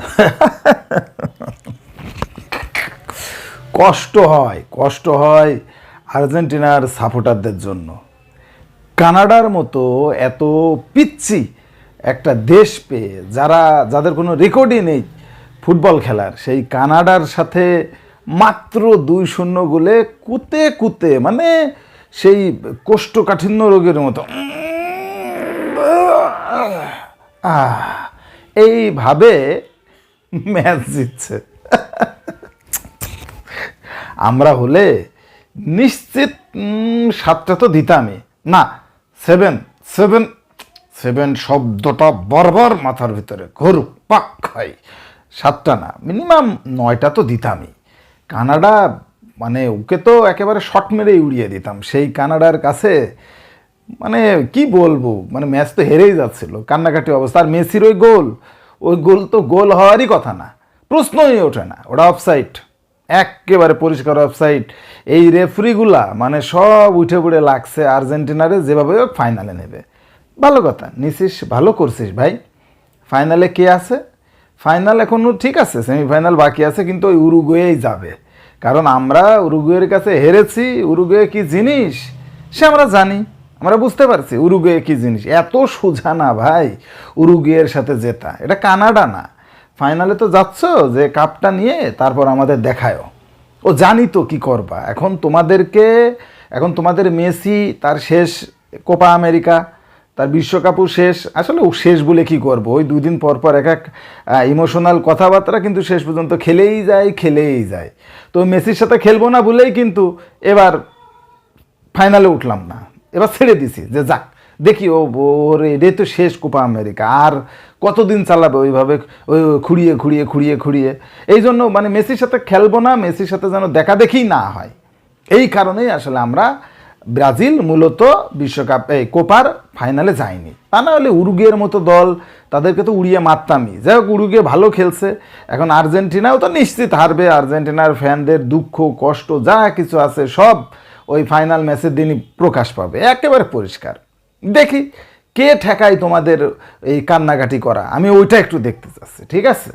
কষ্ট হয় কষ্ট হয় আর্জেন্টিনার সাপোর্টারদের জন্য। কানাডার মতো এত পিচ্ছি একটা দেশ পেয়ে যারা, যাদের কোনো রেকর্ডই নেই ফুটবল খেলার, সেই কানাডার সাথে মাত্র দুই শূন্য গোলে কুতে কুতে মানে সেই কোষ্ঠকাঠিন্য রোগের মতো। এইভাবে ম্যাচ জিতছে। আমরা হলে নিশ্চিত সাতটা তো দিতামই। না সেভেন সেভেন সেভেন শব্দটা বারবার মাথার ভিতরে ঘুরুক, পাক খাই সাতটা না মিনিমাম নয়টা তো দিতামই। কানাডা মানে ওকে তো একেবারে শট মেরেই উড়িয়ে দিতাম। সেই কানাডার কাছে মানে কি বলব মানে ম্যাচ তো হেরেই যাচ্ছিল। কান্নাকাটি অবস্থা। আর মেসির ওই গোল। ওই গোল তো গোল হওয়ারই কথা না, প্রশ্নই ওঠে না। ওটা অফসাইড একেবারে পরিষ্কার অফসাইট এই রেফরিগুলা মানে সব উঠে পড়ে লাগছে আর্জেন্টিনারে, যেভাবে ফাইনালে নেবে। ভালো কথা নিছিস ভালো করছিস ভাই। ফাইনালে কে আছে? ফাইনাল এখনও ঠিক আছে সেমিফাইনাল বাকি আছে, কিন্তু ওই উরুগুয়েই যাবে। কারণ আমরা উরুগুয়ের কাছে হেরেছি, উরুগুয়ে কি জিনিস? সে আমরা জানি। আমরা বুঝতে পারছি, উরুগুয়ে কি জিনিস? এত সোজা না ভাই, উরুগুয়ের সাথে জেতা। এটা কানাডা না। ফাইনালে তো যাচ্ছ, যে কাপটা নিয়ে তারপর আমাদের দেখায়ও। ও জানি তো কি করবা। এখন তোমাদেরকে, এখন তোমাদের মেসি, তার শেষ, কোপা আমেরিকা, তার বিশ্বকাপও শেষ। আসলে ও শেষ বলে কি করব? ওই দুই দিন পর পর এক এক ইমোশনাল কথাবার্তা কিন্তু শেষ পর্যন্ত খেলেই যায় খেলেই যায়। তো মেসির সাথে খেলব না বলেই কিন্তু এবার ফাইনালে উঠলাম না। এবার ছেড়ে দিছি, যে যাক, দেখি, ও ওর এটাই তো শেষ কোপা আমেরিকা, আর কতদিন চালাবে ওইভাবে ওই খুঁড়িয়ে খুঁড়িয়ে খুঁড়িয়ে খুঁড়িয়ে? এই জন্য মানে মেসির সাথে খেলব না, মেসির সাথে যেন দেখা দেখি না হয়। এই কারণেই আসলে আমরা ব্রাজিল মূলত বিশ্বকাপ, এই কোপার ফাইনালে যায়নি তা না হলে উরুগের মতো দল, তাদেরকে তো উড়িয়ে মারতামই। যাই হোক উরুগে ভালো খেলছে। এখন আর্জেন্টিনাও তো নিশ্চিত হারবে। আর্জেন্টিনার ফ্যানদের দুঃখ, কষ্ট, যা কিছু আছে, সব ওই ফাইনাল ম্যাচের দিনই প্রকাশ পাবে। একেবারে পরিষ্কার। দেখি কে ঠেকায় তোমাদের এই কান্নাকাটি করা। আমি ওইটা একটু দেখতে চাচ্ছি, ঠিক আছে?